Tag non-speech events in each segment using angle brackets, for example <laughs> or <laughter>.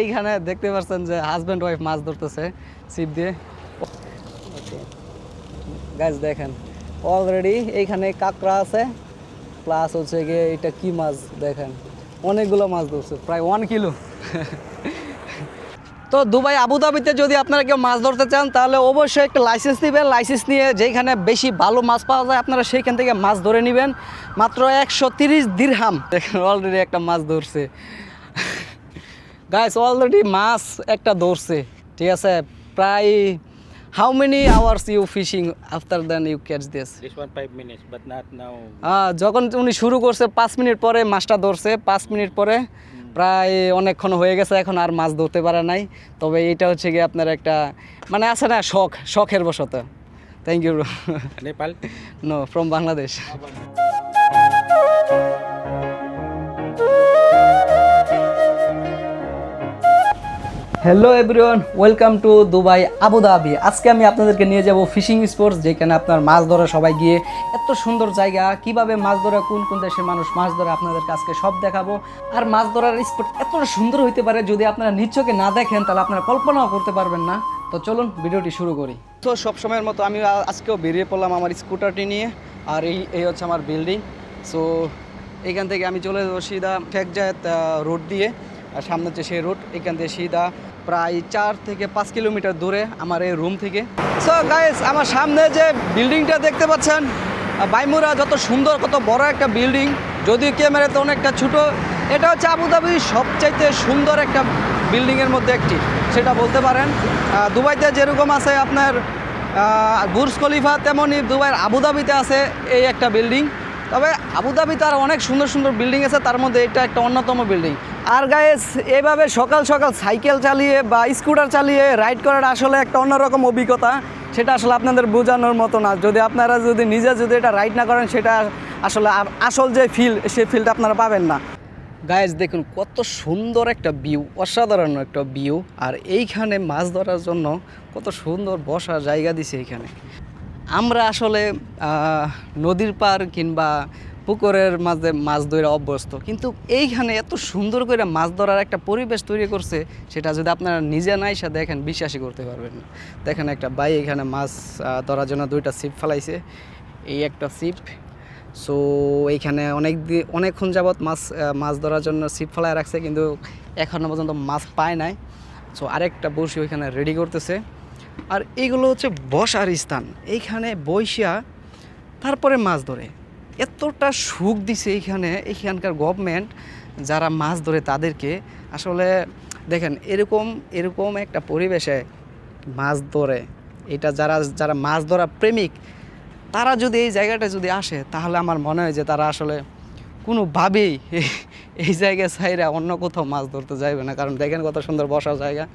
এইখানে দেখতে পাচ্ছেন যে হাজব্যান্ড ওয়াইফ মাছ ধরতেছে, ছিপ দিয়ে। গাছ দেখেন অলরেডি এইখানে কাঁকড়া আছে প্লাস হচ্ছে গিয়ে এটা কি মাছ, দেখেন, অনেকগুলো মাছ ধরছে, প্রায় ওয়ান কিলো তো দুবাই আবুধাবিতে যদি আপনারা কেউ মাছ ধরতে চান, তাহলে অবশ্যই একটা লাইসেন্স নেবেন লাইসেন্স নিয়ে যেখানে বেশি ভালো মাছ পাওয়া যায়, আপনারা সেইখান থেকে মাছ ধরে নেবেন। মাত্র একশো তিরিশ দিরহাম দেখেন অলরেডি একটা মাছ ধরছে। গাইস অলরেডি মাছ একটা ধরছে ঠিক আছে? প্রায় how many hours you fishing after then you catch this. যখন উনি শুরু করছে পাঁচ মিনিট পরে মাছটা ধরছে পাঁচ মিনিট পরে প্রায় অনেকক্ষণ হয়ে গেছে এখন আর মাছ ধরতে পারে নাই। তবে এটা হচ্ছে গিয়ে আপনার একটা মানে আছে না শখ শখের বশত। Thank you Nepal. No from Bangladesh hello everyone welcome to Dubai Abu Dhabi আজকে আমি আপনাদেরকে নিয়ে যাব ফিশিং স্পোর্টস যেখানে আপনার মাছ ধরা সবাই গিয়ে এত সুন্দর জায়গা, কীভাবে মাছ ধরা, কোন কোন দেশের মানুষ মাছ ধরে আপনাদেরকে আজকে সব দেখাবো। আর মাছ ধরার স্পোর্ট এতটা সুন্দর হইতে পারে, যদি আপনারা নিচ্ছকে না দেখেন, তাহলে আপনারা কল্পনাও করতে পারবেন না। তো চলুন ভিডিওটি শুরু করি। তো সব সময়ের মতো আমি আজকেও বেরিয়ে পড়লাম আমার স্কুটারটি নিয়ে, আর এই এই হচ্ছে আমার বিল্ডিং সো এখান থেকে আমি চলে যাব সিধা শেখজায়ত রোড দিয়ে। সামনে হচ্ছে সেই রোড এখান থেকে সিধা প্রায় চার থেকে পাঁচ কিলোমিটার দূরে আমার এই রুম থেকে। সো গাইস আমার সামনে যে বিল্ডিংটা দেখতে পাচ্ছেন বাইমুরা যত সুন্দর, কত বড় একটা বিল্ডিং যদিও ক্যামেরাতে অনেকটা ছোট, এটা হচ্ছে আবুধাবির সবচাইতে সুন্দর একটা বিল্ডিংয়ের মধ্যে একটি, সেটা বলতে পারেন। দুবাইতে যেরকম আছে আপনার বুর্জ খলিফা তেমনই দুবাইয়ের আবুধাবিতে আছে এই একটা বিল্ডিং তবে আবুধাবিতে আর অনেক সুন্দর সুন্দর বিল্ডিং আছে, তার মধ্যে এটা একটা অন্যতম বিল্ডিং আর গায়েস এভাবে সকাল সকাল সাইকেল চালিয়ে বা স্কুটার চালিয়ে রাইড করার আসলে একটা অন্যরকম অভিজ্ঞতা। সেটা আসলে আপনাদের বোঝানোর মতো না। যদি আপনারা যদি নিজে যদি এটা রাইড না করেন, সেটা আসলে আসল যে ফিল সেই ফিলটা আপনারা পাবেন না। গায়েস দেখুন, কত সুন্দর একটা ভিউ অসাধারণ একটা ভিউ আর এইখানে মাছ ধরার জন্য কত সুন্দর বসার জায়গা দিছে এইখানে আমরা আসলে নদীর পার কিংবা পুকুরের মাঝে মাছ ধরে অভ্যস্ত। কিন্তু এইখানে এত সুন্দর করে মাছ ধরার একটা পরিবেশ তৈরি করছে, সেটা যদি আপনারা নিজে না এসে দেখেন, বিশ্বাসই করতে পারবেন না। দেখেন একটা বাই এখানে মাছ ধরার জন্য দুইটা সিপ ফেলাইছে। এই একটা সিপ সো এইখানে অনেক দি- অনেকক্ষণ যাবৎ মাছ মাছ ধরার জন্য ছিপ ফেলায় রাখছে, কিন্তু এখনও পর্যন্ত মাছ পায় নাই। সো আরেকটা বসি ওইখানে রেডি করতেছে। আর এইগুলো হচ্ছে বসার স্থান। এইখানে বৈশা তারপরে মাছ ধরে। এতটা সুখ দিছে এইখানে, এইখানকার গভর্নমেন্ট যারা মাছ ধরে তাদেরকে। আসলে দেখেন, এরকম এরকম একটা পরিবেশে মাছ ধরে, এটা যারা যারা মাছ ধরা প্রেমিক, তারা যদি এই জায়গাটা যদি আসে, তাহলে আমার মনে হয় যে তারা আসলে কোনোভাবেই <laughs> এই- জায়গায় ছাইরা অন্য কোথাও মাছ ধরতে যাইবে না। কারণ দেখেন কত সুন্দর বসার জায়গা,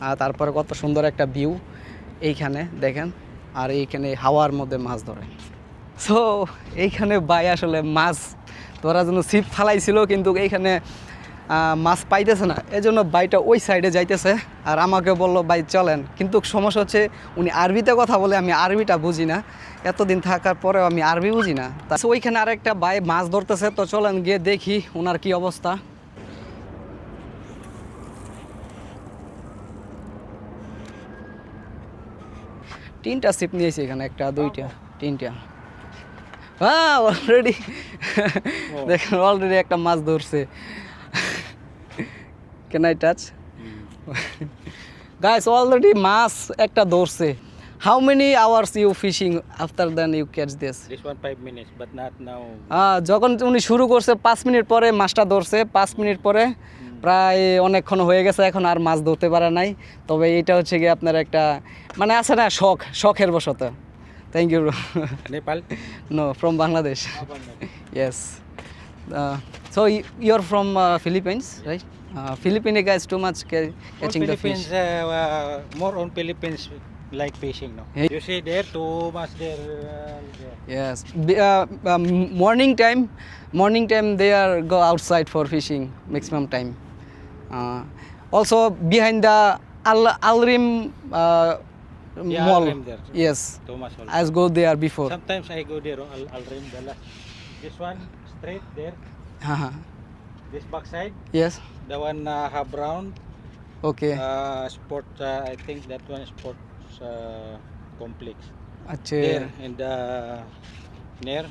আর তারপরে কত সুন্দর একটা ভিউ এইখানে, দেখেন। আর এইখানে হাওয়ার মধ্যে মাছ ধরে। সো এইখানে বাই আসলে মাছ ধরার জন্য ছিপ ফালাইছিল, কিন্তু এইখানে মাছ পাইতেছে না। এই জন্য বাইটা ওই সাইডে যাইতেছে আর আমাকে বলল, ভাই, চলেন। কিন্তু সমস্যা হচ্ছে, উনি আরবিতে কথা বলে, আমি আরবিটা বুঝি না। এতদিন থাকার পরেও আমি আরবি বুঝি না। তা ওইখানে আরেকটা ভাই মাছ ধরতেছে, তো চলেন গিয়ে দেখি ওনার কি অবস্থা। তিনটা সিপ নিয়েছি এখানে, একটা, দুইটা, তিনটা। হ্যাঁ অলরেডি দেখেন অলরেডি একটা মাছ ধরছে। Can I touch guys already মাছ একটা ধরছে। How many hours you fishing after then you catch this This one five minutes, but not now. যখন উনি শুরু করছে পাঁচ মিনিট পরে মাছটা ধরছে পাঁচ মিনিট পরে প্রায় অনেকক্ষণ হয়ে গেছে এখন আর মাছ ধরতে পারে নাই। তবে এটা হচ্ছে গিয়ে আপনার একটা মানে আছে না শখ শখের বশত। Thank you Nepal. No, from Bangladesh. yes. Uh, so y- you're from uh, Philippines, right? Uh, Filipino guys too much ca- catching the Philippines, fish. uh, uh, more on Philippines like fishing, no? Hey. You see there, too much there. Uh, there. Yes. B- uh, um, morning time, morning time they are go outside for fishing maximum time. Uh, also behind the Al Alrim uh, yeah, mall. There, yes. Thomas Hall. I go there before. Sometimes I go there. I'll, I'll rim the last. This one straight there. Uh-huh. This backside. Yes. The one uh, half brown. Okay. Uh, sport. Uh, I think that one is uh, complex. Achha. There in the near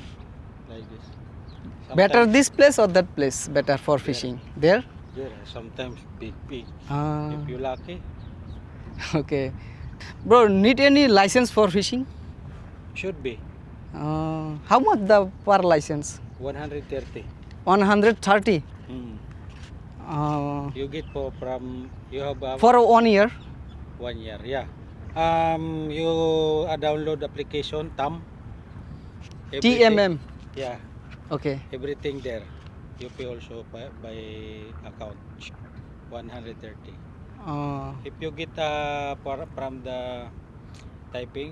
like this. Sometimes better this place or that place better for there. fishing? There. There. Sometimes big big. Uh. If you lucky. <laughs> okay. Bro, need any license for fishing? Should be. Uh, how much the per license? 130. 130? Mm. Uh, you get for from you have a. for one year. One year, yeah. Um, you uh, download application TAM. Everything, TMM. Yeah. Okay. Everything there. You pay also by, by account. 130. If you get uh, for- from the typing,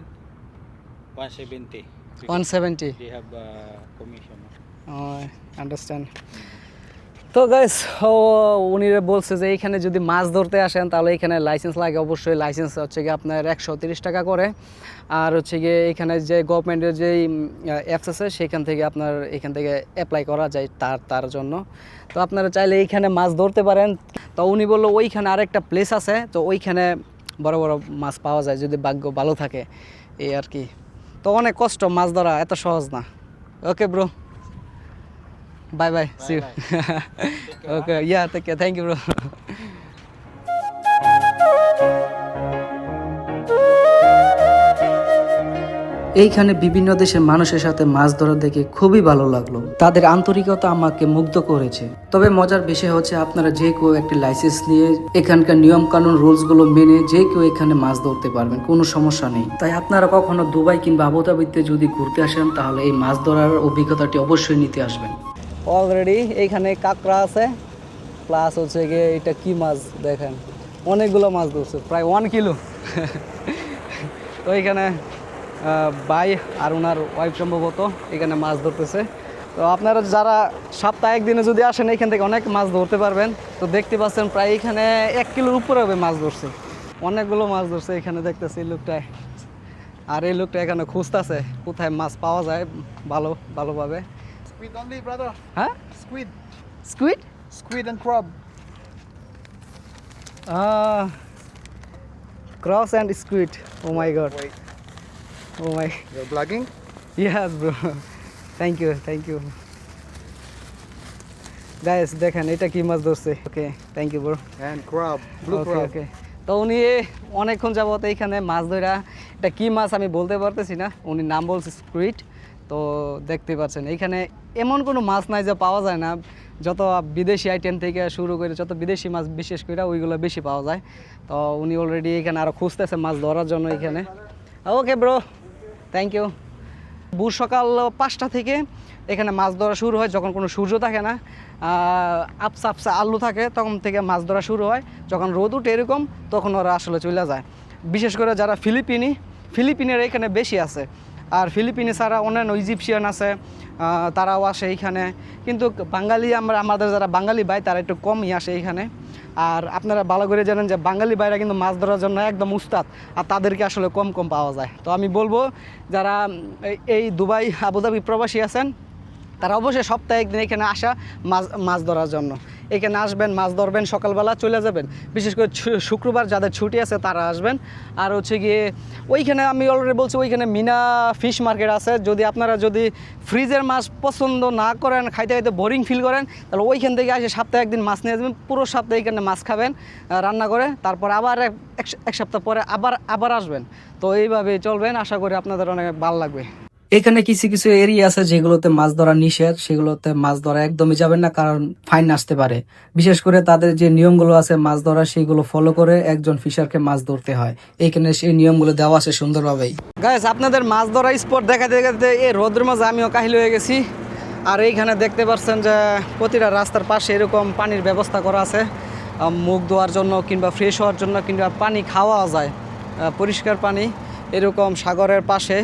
170. Because one seventy They have uh, commission. Understand তো guys উনি বলছে যে এইখানে যদি মাছ ধরতে আসেন, তাহলে এখানে লাইসেন্স লাগে। অবশ্যই লাইসেন্স হচ্ছে গিয়ে আপনার একশো তিরিশ টাকা করে। আর হচ্ছে গিয়ে এখানে যে গভর্নমেন্টের যেই অ্যাপস আছে, সেখান থেকে আপনার এখান থেকে অ্যাপ্লাই করা যায় তার তার জন্য। তো আপনারা চাইলে এইখানে মাছ ধরতে পারেন। তো উনি বলল, ওইখানে আরেকটা প্লেস আছে। তো ওইখানে বড় বড় মাছ পাওয়া যায় যদি ভাগ্য ভালো থাকে। এই আর কি। তো অনেক কষ্ট মাছ ধরা, এত সহজ না। Okay bro Bye bye. See you. <laughs> okay. Yeah. Take care. Thank you, bro. <laughs> এইখানে বিভিন্ন দেশের মানুষের সাথে মাছ ধরা দেখে খুবই ভালো লাগল তাদের আন্তরিকতা আমাকে মুগ্ধ করেছে তবে মজার বিষয় হচ্ছে আপনারা যে কেউ একটি লাইসেন্স নিয়ে এখানকার নিয়ম কানুন রুলসগুলো মেনে যে কেউ এখানে মাছ ধরতে পারবেন কোনো সমস্যা নেই তাই আপনারা কখনো দুবাই কিংবা আবুধাবিতে যদি ঘুরতে আসেন তাহলে এই মাছ ধরার অভিজ্ঞতাটি অবশ্যই নিতে আসবেন অলরেডি এইখানে কাঁকড়া আছে প্লাস হচ্ছে গিয়ে এটা কি মাছ দেখেন, অনেকগুলো মাছ ধরছে, প্রায় ওয়ান কিলো তো এখানে বাই আর ওনার ওয়াইফ সম্ভবত এখানে মাছ ধরতেছে। তো আপনারা যারা সপ্তাহে একদিনে যদি আসেন, এখান থেকে অনেক মাছ ধরতে পারবেন। তো দেখতে পাচ্ছেন প্রায় এখানে এক কিলোর উপরে হবে মাছ ধরছে। অনেকগুলো মাছ ধরছে এখানে দেখতেছি এই লোকটায়। আর এই লোকটা এখানে খুঁজতেছে, কোথায় মাছ পাওয়া যায় ভালো, ভালোভাবে। Squid only, brother. হ্যাঁ Squid. Squid Squid and crab. Ah, cross and squid. Oh my god. Wait, Oh my. you're vlogging? Yes, bro. Thank you, thank you. Guys, দেখেন এটা কি মাছ ধরছে okay thank you bro And crab. Blue okay crab. Okay তো উনি অনেকক্ষণ যাবত এইখানে মাছ ধরা এটা কি মাছ আমি বলতে পারতেছি না উনি নাম বলছে স্কুইড তো দেখতে পাচ্ছেন এইখানে এমন কোনো মাছ নাই যে পাওয়া যায় না। যত বিদেশি আইটেম থেকে শুরু করে যত বিদেশি মাছ বিশেষ করে ওইগুলো বেশি পাওয়া যায়। তো উনি অলরেডি এখানে আরও খুঁজতেছে মাছ ধরার জন্য এখানে। ওকে ব্রো থ্যাংক ইউ ভোর সকাল পাঁচটা থেকে এখানে মাছ ধরা শুরু হয় যখন কোনো সূর্য থাকে না। আপসা আপসা আলু থাকে, তখন থেকে মাছ ধরা শুরু হয়। যখন রোদ উঠে এরকম, তখন ওরা আসলে চলে যায়। বিশেষ করে যারা ফিলিপিনি, ফিলিপিনের এখানে বেশি আছে। আর ফিলিপিনি ছাড়া অন্যান্য ইজিপশিয়ান আছে তারাও আসে এইখানে। কিন্তু বাঙালি আমরা আমাদের যারা বাঙালি ভাই, তারা একটু কমই আসে এইখানে। আর আপনারা ভালো করে জানেন যে বাঙালি ভাইরা কিন্তু মাছ ধরার জন্য একদম উস্তাদ, আর তাদেরকে আসলে কম কম পাওয়া যায়। তো আমি বলব, যারা এই- দুবাই, আবুধাবি প্রবাসী আছেন, তারা অবশ্যই সপ্তাহে একদিন এখানে আসা মাছ মাছ ধরার জন্য। এখানে আসবেন, মাছ ধরবেন, সকালবেলা চলে যাবেন। বিশেষ করে শুক্রবার যাদের ছুটি আছে তারা আসবেন। আর হচ্ছে গিয়ে ওইখানে আমি অলরেডি বলছি, ওইখানে মিনা ফিশ মার্কেট আছে। যদি আপনারা যদি ফ্রিজের মাছ পছন্দ না করেন, খাইতে খাইতে বোরিং ফিল করেন, তাহলে ওইখান থেকে এসে সপ্তাহে একদিন মাছ নিয়ে যাবেন, পুরো সপ্তাহে এখানে মাছ খাবেন রান্না করে, তারপর আবার এক সপ্তাহ পরে আবার আবার আসবেন। তো এইভাবে চলবেন, আশা করি আপনাদের অনেক ভালো লাগবে। এখানে কিছু কিছু এরিয়া আছে যেগুলোতে মাছ ধরা নিষেধ, সেগুলোতে মাছ ধরা একদমই যাবেন না, কারণ ফাইন আসতে পারে। বিশেষ করে তাদের যে নিয়মগুলো আছে মাছ ধরা, সেগুলো ফলো করে একজন ফিশারকে মাছ ধরতে হয়। এখানে সেই নিয়মগুলো দেওয়া আছে সুন্দরভাবেই। গাইস আপনাদের মাছ ধরা স্পট দেখাতে দেখাতে এই রোদ্রের মাঝে আমিও কাহিল হয়ে গেছি। আর এইখানে দেখতে পাচ্ছেন যে প্রতিটা রাস্তার পাশে এরকম পানির ব্যবস্থা করা আছে। মুখ ধোয়ার জন্য কিংবা ফ্রেশ হওয়ার জন্য কিংবা পানি খাওয়া যায়। পরিষ্কার পানি, এরকম সাগরের পাশে।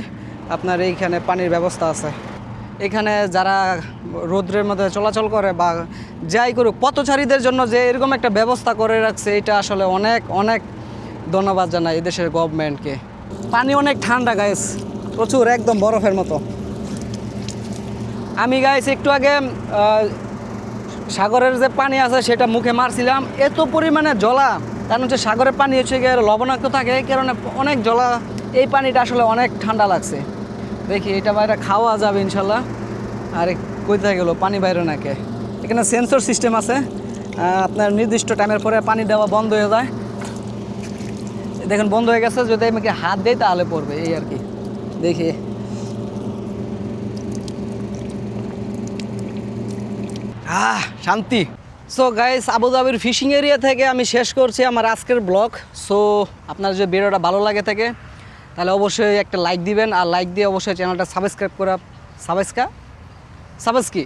আপনার এইখানে পানির ব্যবস্থা আছে। এখানে যারা রৌদ্রের মধ্যে চলাচল করে বা যাই করুক, পথচারীদের জন্য যে এরকম একটা ব্যবস্থা করে রাখছে, এটা আসলে অনেক অনেক ধন্যবাদ জানাই এদেশের গভর্নমেন্টকে পানি অনেক ঠান্ডা গাইস প্রচুর, একদম বরফের মতো। আমি গাইস একটু আগে সাগরের যে পানি আছে, সেটা মুখে মারছিলাম। এত পরিমাণে জলা, কারণ হচ্ছে সাগরের পানি হচ্ছে লবণাক্ত থাকে কারণে অনেক জলা এই পানিটা আসলে অনেক ঠান্ডা লাগছে। দেখি, এটা বাইরে খাওয়া যাবে ইনশাল্লাহ। আর কোথায় গেলো? পানি বাইরে নাকে? এখানে সেন্সর সিস্টেম আছে। আপনার নির্দিষ্ট টাইমের পরে পানি দেওয়া বন্ধ হয়ে যায়। দেখেন, বন্ধ হয়ে গেছে, যদি আমাকে হাত দেয় তাহলে পড়বে, এই আর কি। দেখি। আহ, শান্তি। সো গাইস আবুধাবির ফিশিং এরিয়া থেকে আমি শেষ করছি আমার আজকের ব্লগ সো আপনার যদি ভিডিওটা ভালো লাগে থাকে তাহলে অবশ্যই একটা লাইক দিবেন। আর লাইক দিয়ে অবশ্যই চ্যানেলটা সাবস্ক্রাইব করা সাবস্কি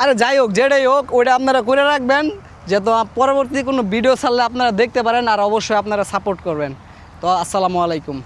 আরে যাই হোক, যেটাই হোক, ওইটা আপনারা করে রাখবেন। যেহেতু পরবর্তী কোনো ভিডিও ছাড়লে আপনারা দেখতে পারেন, আর অবশ্যই আপনারা সাপোর্ট করবেন। তো আসসালামু আলাইকুম।